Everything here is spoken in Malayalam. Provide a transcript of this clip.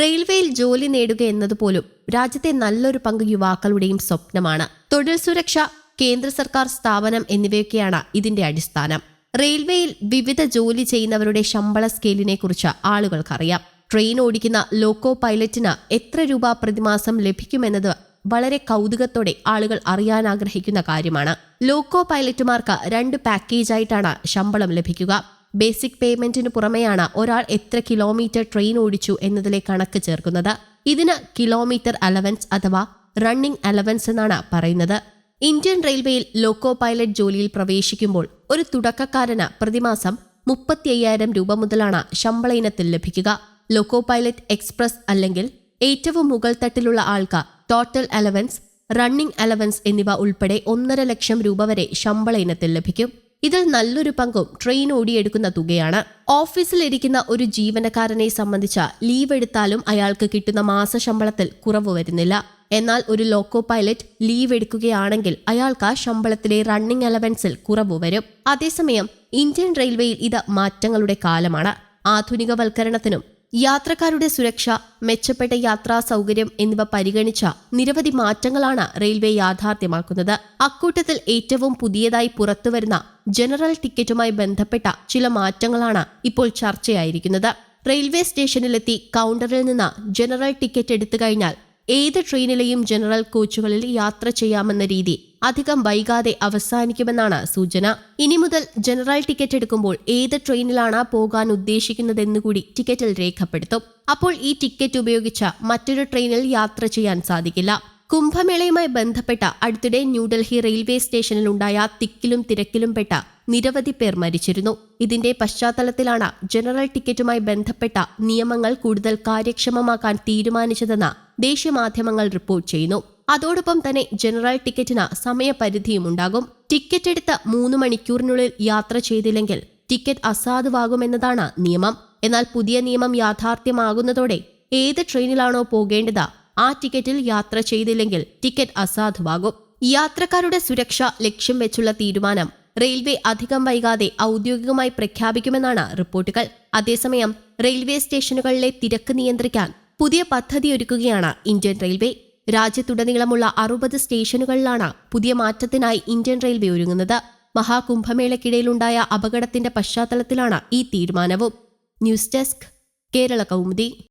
റെയിൽവേയിൽ ജോലി നേടുക എന്നതുപോലും രാജ്യത്തെ നല്ലൊരു പങ്ക് യുവാക്കളുടെയും സ്വപ്നമാണ്. തൊഴിൽ സുരക്ഷ കേന്ദ്ര സർക്കാർ സ്ഥാപനം എന്നിവയൊക്കെയാണ് ഇതിന്റെ അടിസ്ഥാനം. റെയിൽവേയിൽ വിവിധ ജോലി ചെയ്യുന്നവരുടെ ശമ്പള സ്കെയിലിനെ കുറിച്ച് ആളുകൾക്കറിയാം. ട്രെയിൻ ഓടിക്കുന്ന ലോക്കോ പൈലറ്റിന് എത്ര രൂപ പ്രതിമാസം ലഭിക്കുമെന്നത് വളരെ കൗതുകത്തോടെ ആളുകൾ അറിയാൻ ആഗ്രഹിക്കുന്ന കാര്യമാണ്. ലോക്കോ പൈലറ്റുമാർക്ക് രണ്ട് പാക്കേജായിട്ടാണ് ശമ്പളം ലഭിക്കുക. ബേസിക് പേയ്മെന്റിന് പുറമെയാണ് ഒരാൾ എത്ര കിലോമീറ്റർ ട്രെയിൻ ഓടിച്ചു എന്നതിലെ കണക്ക് ചേർക്കുന്നത്. ഇതിന് കിലോമീറ്റർ അലവൻസ് അഥവാ റണ്ണിംഗ് അലവൻസ് എന്നാണ് പറയുന്നത്. ഇന്ത്യൻ റെയിൽവേയിൽ ലോക്കോ പൈലറ്റ് ജോലിയിൽ പ്രവേശിക്കുമ്പോൾ ഒരു തുടക്കക്കാരന് പ്രതിമാസം മുപ്പത്തി അയ്യായിരം രൂപ മുതലാണ് ശമ്പള ഇനത്തിൽ ലഭിക്കുക. ലോക്കോ പൈലറ്റ് എക്സ്പ്രസ് അല്ലെങ്കിൽ ഏറ്റവും മുകൾ തട്ടിലുള്ള ആൾക്ക് ടോട്ടൽ അലവൻസ് റണ്ണിംഗ് അലവൻസ് എന്നിവ ഉൾപ്പെടെ ഒന്നര ലക്ഷം രൂപ വരെ ശമ്പള ഇനത്തിൽ ലഭിക്കും. ഇതിൽ നല്ലൊരു പങ്കും ട്രെയിൻ ഓടിയെടുക്കുന്ന തുകയാണ്. ഓഫീസിലിരിക്കുന്ന ഒരു ജീവനക്കാരനെ സംബന്ധിച്ച ലീവ് എടുത്താലും അയാൾക്ക് കിട്ടുന്ന മാസശമ്പളത്തിൽ കുറവ് വരുന്നില്ല. എന്നാൽ ഒരു ലോക്കോ പൈലറ്റ് ലീവ് എടുക്കുകയാണെങ്കിൽ അയാൾക്ക് ആ ശമ്പളത്തിലെ റണ്ണിംഗ് അലവൻസിൽ കുറവ് വരും. അതേസമയം ഇന്ത്യൻ റെയിൽവേയിൽ ഇത് മാറ്റങ്ങളുടെ കാലമാണ്. ആധുനികവൽക്കരണത്തിനും യാത്രക്കാരുടെ സുരക്ഷ മെച്ചപ്പെട്ട യാത്രാ സൗകര്യം എന്നിവ പരിഗണിച്ച നിരവധി മാറ്റങ്ങളാണ് റെയിൽവേ യാഥാർത്ഥ്യമാക്കുന്നത്. അക്കൂട്ടത്തിൽ ഏറ്റവും പുതിയതായി പുറത്തുവരുന്ന ജനറൽ ടിക്കറ്റുമായി ബന്ധപ്പെട്ട ചില മാറ്റങ്ങളാണ് ഇപ്പോൾ ചർച്ചയായിരിക്കുന്നത്. റെയിൽവേ സ്റ്റേഷനിലെത്തി കൗണ്ടറിൽ നിന്ന് ജനറൽ ടിക്കറ്റ് എടുത്തു കഴിഞ്ഞാൽ ഏത് ട്രെയിനിലെയും ജനറൽ കോച്ചുകളിൽ യാത്ര ചെയ്യാമെന്ന രീതി അധികം വൈകാതെ അവസാനിക്കുമെന്നാണ് സൂചന. ഇനി മുതൽ ജനറൽ ടിക്കറ്റ് എടുക്കുമ്പോൾ ഏത് ട്രെയിനിലാണ് പോകാൻ ഉദ്ദേശിക്കുന്നതെന്നുകൂടി ടിക്കറ്റിൽ രേഖപ്പെടുത്തും. അപ്പോൾ ഈ ടിക്കറ്റ് ഉപയോഗിച്ച മറ്റൊരു ട്രെയിനിൽ യാത്ര ചെയ്യാൻ സാധിക്കില്ല. കുംഭമേളയുമായി ബന്ധപ്പെട്ട അടുത്തിടെ ന്യൂഡൽഹി റെയിൽവേ സ്റ്റേഷനിലുണ്ടായ തിക്കിലും തിരക്കിലും പെട്ട നിരവധി പേർ മരിച്ചിരുന്നു. ഇതിന്റെ പശ്ചാത്തലത്തിലാണ് ജനറൽ ടിക്കറ്റുമായി ബന്ധപ്പെട്ട നിയമങ്ങൾ കൂടുതൽ കാര്യക്ഷമമാക്കാൻ തീരുമാനിച്ചതെന്ന് ദേശീയ മാധ്യമങ്ങൾ റിപ്പോർട്ട് ചെയ്യുന്നു. അതോടൊപ്പം തന്നെ ജനറൽ ടിക്കറ്റിന് സമയപരിധിയും ഉണ്ടാകും. ടിക്കറ്റ് എടുത്ത് മൂന്ന് മണിക്കൂറിനുള്ളിൽ യാത്ര ചെയ്തില്ലെങ്കിൽ ടിക്കറ്റ് അസാധുവാകുമെന്നതാണ് നിയമം. എന്നാൽ പുതിയ നിയമം യാഥാർത്ഥ്യമാകുന്നതോടെ ഏത് ട്രെയിനിലാണോ പോകേണ്ടത് ആ ടിക്കറ്റിൽ യാത്ര ചെയ്തില്ലെങ്കിൽ ടിക്കറ്റ് അസാധുവാകും. യാത്രക്കാരുടെ സുരക്ഷ ലക്ഷ്യം വെച്ചുള്ള തീരുമാനം. റെയിൽവേ അധികം വൈകാതെ ഔദ്യോഗികമായി പ്രഖ്യാപിക്കുമെന്നാണ് റിപ്പോർട്ടുകൾ. അതേസമയം റെയിൽവേ സ്റ്റേഷനുകളിലെ തിരക്ക് നിയന്ത്രിക്കാൻ പുതിയ പദ്ധതി ഒരുക്കുകയാണ് ഇന്ത്യൻ റെയിൽവേ. രാജ്യത്തുടനീളമുള്ള അറുപത് സ്റ്റേഷനുകളിലാണ് പുതിയ മാറ്റത്തിനായി ഇന്ത്യൻ റെയിൽവേ ഒരുങ്ങുന്നത്. മഹാകുംഭമേളയ്ക്കിടയിലുണ്ടായ അപകടത്തിന്റെ പശ്ചാത്തലത്തിലാണ് ഈ തീരുമാനവും. News desk Kerala Kaumudi.